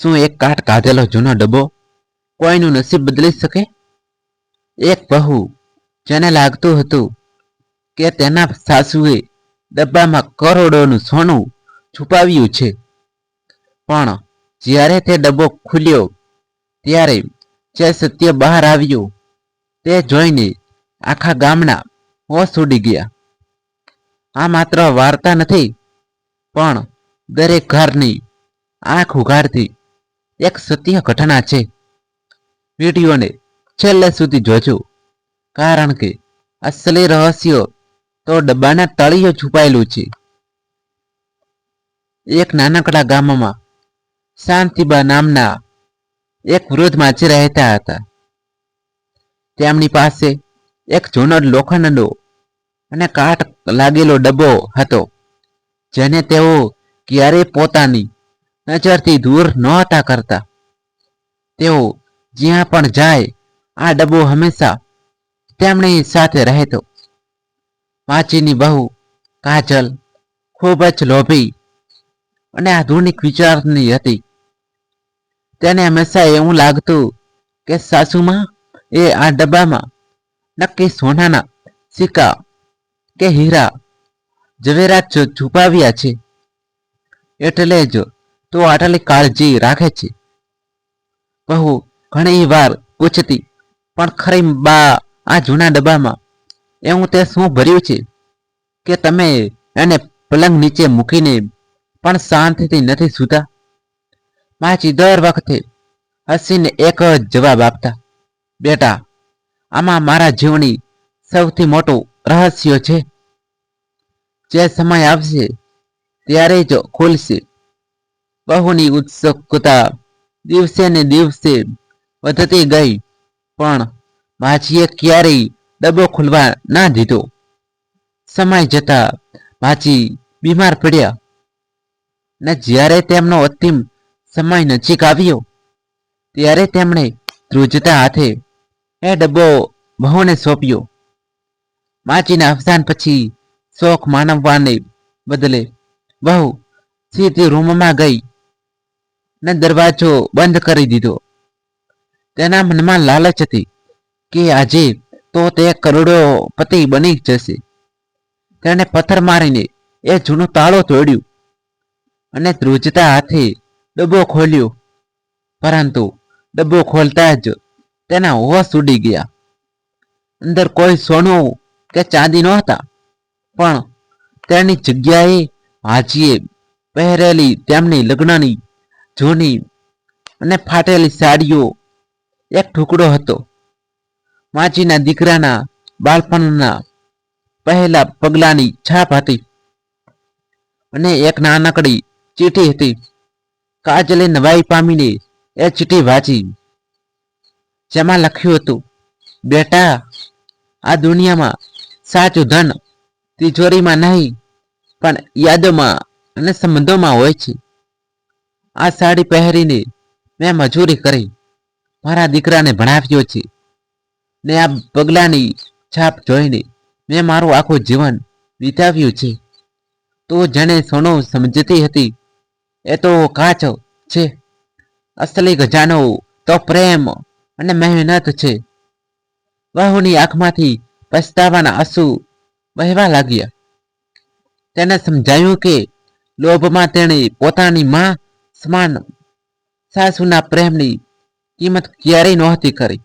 શું એક કાટ કાઢેલો જૂનો ડબ્બો કોઈનું નસીબ બદલી શકે? એક બહુ જેને લાગતું હતું કે તેના સાસુએ ડબ્બામાં કરોડોનું સોનું છુપાવ્યું છે. પણ જ્યારે તે ડબ્બો ખુલ્યો, ત્યારે જે સત્ય બહાર આવ્યું, તે જોઈને આખા ગામના હોશ ઉડી ગયા. આ માત્ર વાર્તા નથી, પણ દરેક ઘરની આંખ ઉઘાડતી એક સત્ય ઘટના છે. વિડીયોને છેલ્લે સુધી જોજો. કારણ કે અસલી રહસ્ય તો ડબ્બાના તળિયે છુપાયેલું છે. એક નાનકડા ગામમાં શાંતિબા નામના એક વૃદ્ધ માછી રહેતા હતા. તેમની પાસે એક જૂનો લોખંડનો અને કાટ લાગેલો ડબ્બો હતો, જેને તેઓ ક્યારેય પોતાની નજરથી દૂર નહોતા કરતા. તેઓ જ્યાં પણ જાય, આ ડબ્બો હંમેશા તેમની સાથે રહેતો. માચીની બહુ કાજલ, ખૂબ જ લોભી અને આધુનિક વિચારની હતી. તેને હંમેશા એવું લાગતું કે સાસુમાં એ આ ડબ્બામાં નક્કી સોનાના સિક્કા કે હીરા, ઝવેરાત છુપાવ્યા છે. એટલે જ તો આટલી કાળજી રાખે છે? બહુ ઘણી વાર પૂછતી, પણ ખરી બા, આ જૂના ડબ્બામાં એવું તે શું ભર્યું છે? કે તમે એને પલંગ નીચે મૂકીને પણ શાંતિથી નથી સૂતા? માચી દર વખતે હસીને એક જ જવાબ આપતા, બેટા, આમાં મારા જીવની સૌથી મોટું રહસ્ય છે. જે સમય આવશે, ત્યારે જ ખુલશે. બહુની ઉત્સુકતા દિવસે ને દિવસે વધતી ગઈ. પણ માછીએ ક્યારેય ડબ્બો ખુલવા ના દીધો. સમય જતા માછી બીમાર પડ્યા. ને જ્યારે તેમનો અંતિમ સમય નજીક આવ્યો, ત્યારે તેમણે ધ્રુજતા હાથે એ ડબ્બો બહુને સોંપ્યો. માચીના અવસાન પછી શોખ માનવવાને બદલે બહુ સીધી રૂમમાં ગઈ. ને દરવાજો બંધ કરી દીધો. તેના મનમાં લાલચ હતી કે આજે તો તે કરોડો પતિ બની જશે. તેણે પથ્થર મારીને એ જૂનું તાળો તોડ્યું અને ધ્રુજતા હાથે ડબ્બો ખોલ્યો. પરંતુ ડબ્બો ખોલતા જ તેના હોશ ઉડી ગયા. અંદર કોઈ સોનું કે ચાંદી નહોતા, પણ તેની જગ્યાએ હાજીએ પહેરેલી તેમની લગ્નની જૂની અને ફાટેલી સાડીઓ એક ટુકડો હતો. માજીના દીકરાના બાળપણના પહેલા પગલાની છાપ હતી અને એક નાનકડી ચીઠી હતી. કાજલે નવાઈ પામીને એ ચીઠી વાંચી. જેમાં લખ્યું હતું, બેટા, આ દુનિયામાં સાચું ધન તિજોરીમાં નહીં, પણ યાદોમાં અને સંબંધોમાં હોય છે. આ સાડી પહેરીને મેં મજૂરી કરી. મારા દીકરાને ભણાવ્યો છે. ને આ પગલાની છાપ જોઈને મેં મારું આખું જીવન વિતાવ્યું છે. તો જેને સોનું સમજતી હતી, એ તો કાચ છે. અસલી ગજાનો તો પ્રેમ અને મહેનત છે. વહુની આંખમાંથી પછતાવાના આંસુ વહેવા લાગ્યા. તેને સમજાયું કે લોભમાં તેણે પોતાની માં સમાન સાસુના પ્રેમની કિંમત ક્યારેય નહોતી કરી.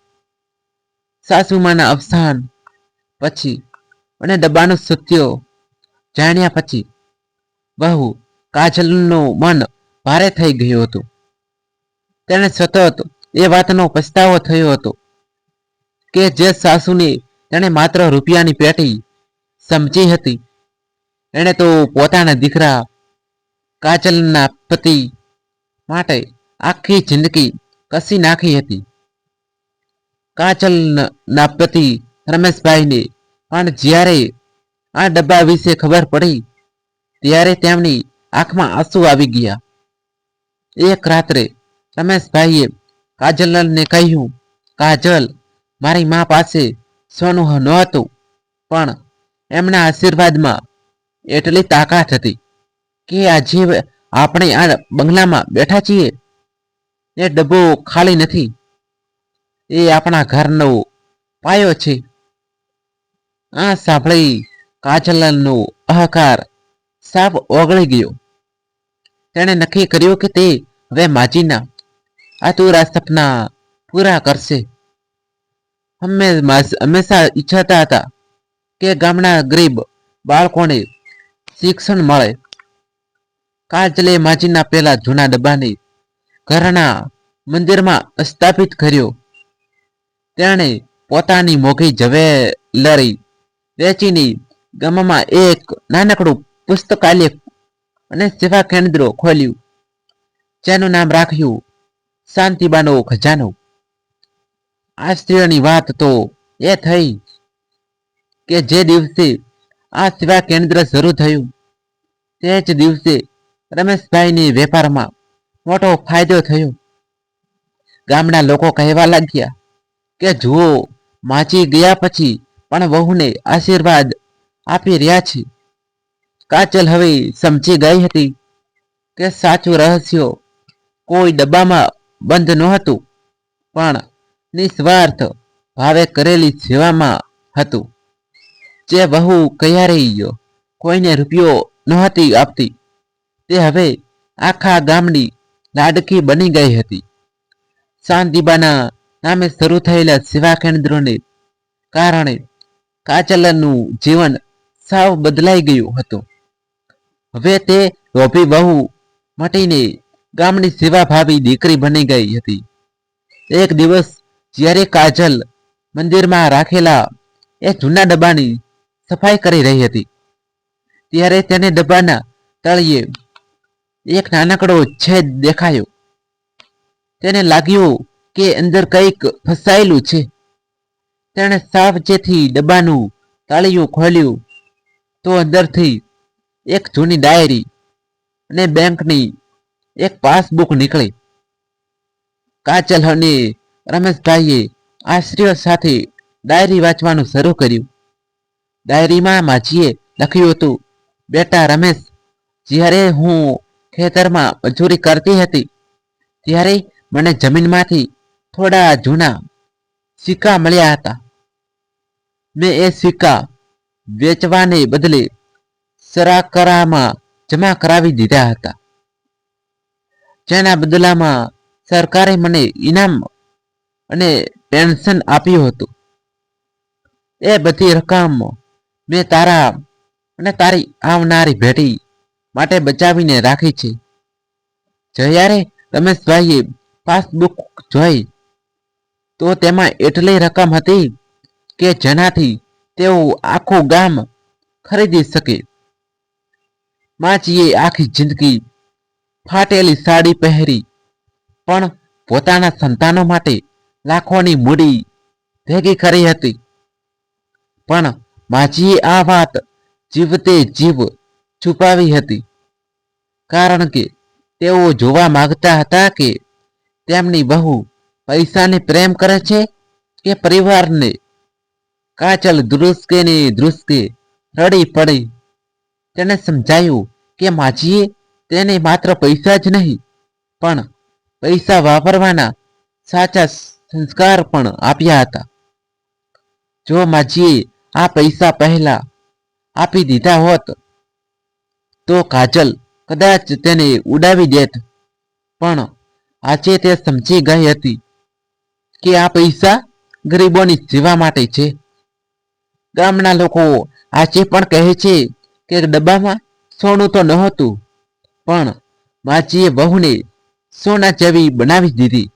સાસુમાના અવસાન પછી અને ડબ્બાનું સત્યો જાણ્યા પછી બહુ કાજલનું મન ભારે થઈ ગયું હતું. તેને સતત એ વાતનો પસ્તાવો થયો હતો કે જે સાસુને તેણે માત્ર રૂપિયાની પેટી સમજી હતી. એણે તો પોતાના દીકરા કાજલના પતિ માટે આખી જિંદગી કસી નાખી હતી. કાજલના પતિ રમેશભાઈને પણ જ્યારે આ ડબ્બા વિશે ખબર પડી, ત્યારે તેમની આંખમાં આંસુ આવી ગયા. એક રાત્રે રમેશભાઈએ કાજલને કહ્યું, કાજલ, મારી મા પાસે સોનું નહોતું પણ એમના આશીર્વાદમાં એટલી તાકાત હતી કે આજે આપણે આ બંગલામાં બેઠા છીએ. એ ડબ્બો ખાલી નથી. એ આપણા ઘરનો પાયો છે. આ સાંભળી કાજલનો અહકાર સાપ ઓગળી ગયો. તેણે નક્કી કર્યું કે તે હવે માજીના આતુરા સપના પૂરા કરશે. અમે હંમેશા ઈચ્છતા હતા કે ગામના ગરીબ બાળકોને શિક્ષણ મળે. કાજલે માજીના પેલા જૂના ડબ્બાને ઘરના મંદિરમાં સ્થાપિત કર્યો. તેણે પોતાની મોઘી જવેલરી વેચીને ગામમાં એક નાનકડું પુસ્તકાલય અને સેવા કેન્દ્ર ખોલ્યું, જેનું નામ રાખ્યું શાંતિબાનો ખજાનો. આશ્ચર્યની વાત તો એ થઈ કે જે દિવસે આ સેવા કેન્દ્ર શરૂ થયું, તે જ દિવસે રમેશભાઈની વેપારમાં મોટો ફાયદો થયો. ગામના લોકો કહેવા લાગ્યા કે, જુઓ, માચી ગયા પછી પણ વહુને આશીર્વાદ આપી રહ્યા છે. કાચલ હવે સમજી ગઈ હતી કે સાચું રહસ્ય કોઈ ડબ્બામાં બંધ નહોતું, પણ નિસ્વાર્થ ભાવે કરેલી સેવામાં હતું. જે વહુ ગયો, કોઈને રૂપિયો નહોતી આપતી. તે હવે આખા ગામની લાડકી બની ગઈ હતી. શાંતિબાના નામે શરૂ થયેલા સેવા કેન્દ્રોને કારણે કાચલનું જીવન સાવ બદલાઈ ગયું હતું. હવે તે લોભી બહુ મટીને ગામની સેવાભાવી દીકરી બની ગઈ હતી. એક દિવસ જ્યારે કાજલ મંદિરમાં રાખેલા એ જૂના ડબ્બાની સફાઈ કરી રહી હતી, ત્યારે તેને ડબ્બાના તળિયે એક નાનકડો છેદ દેખાયો. તેને લાગ્યું કે અંદર કંઈક ફસાયેલું છે. તેણે સાવચેથી ડબ્બાનું તાળિયું ખોલ્યું તો અંદરથી એક જૂની ડાયરી અને બેંકની એક પાસબુક નીકળી. કાચલ અને રમેશભાઈએ આશ્ચર્ય સાથે ડાયરી વાંચવાનું શરૂ કર્યું. ડાયરીમાં માજીએ લખ્યું હતું, બેટા રમેશ, જ્યારે હું ખેતરમાં મજૂરી કરતી હતી. ત્યારે મને જમીનમાંથી થોડા જૂના સિક્કા મળ્યા હતા. મેં એ સિક્કા વેચવાને બદલે સરાકરામાં જમા કરાવી દીધા હતા. જેના બદલામાં સરકારે મને ઇનામ અને પેન્શન આપ્યું હતું. એ બધી રકમ મેં તારા અને તારી આવનારી ભેટી માટે બચાવીને રાખી છે. જ્યારે રમેશભાઈએ પાસબુક જોઈ, તો તેમાં એટલી રકમ હતી કે જેનાથી તેઓ આખું ગામ ખરીદી શકે. માચીએ આખી જિંદગી ફાટેલી સાડી પહેરી, પણ પોતાના સંતાનો માટે લાખોની મૂડી ભેગી કરી હતી. પણ માજીએ આ વાત જીવતે જીવ છુપાવી હતી. કારણ કે તેઓ જોવા માંગતા હતા કે તેમની બહુ પૈસાને પ્રેમ કરે છે કે પરિવારને કાચલ ધ્રુસકે ને ધ્રુસકે રડી પડી. તેને સમજાયું કે માજીએ તેને માત્ર પૈસા જ નહીં, પણ પૈસા વાપરવાના સાચા સંસ્કાર પણ આપ્યા હતા. જો માજીએ આ પૈસા પહેલા આપી દીધા હોત તો કાજલ કદાચ તેને ઉડાવી દેત. પણ આજે તે સમજી ગઈ હતી કે આ પૈસા ગરીબોની સેવા માટે છે. ગામના લોકો આજે પણ કહે છે કે ડબ્બામાં સોનું તો નહોતું, પણ માજીએ બહુને સોના જેવી બનાવી દીધી.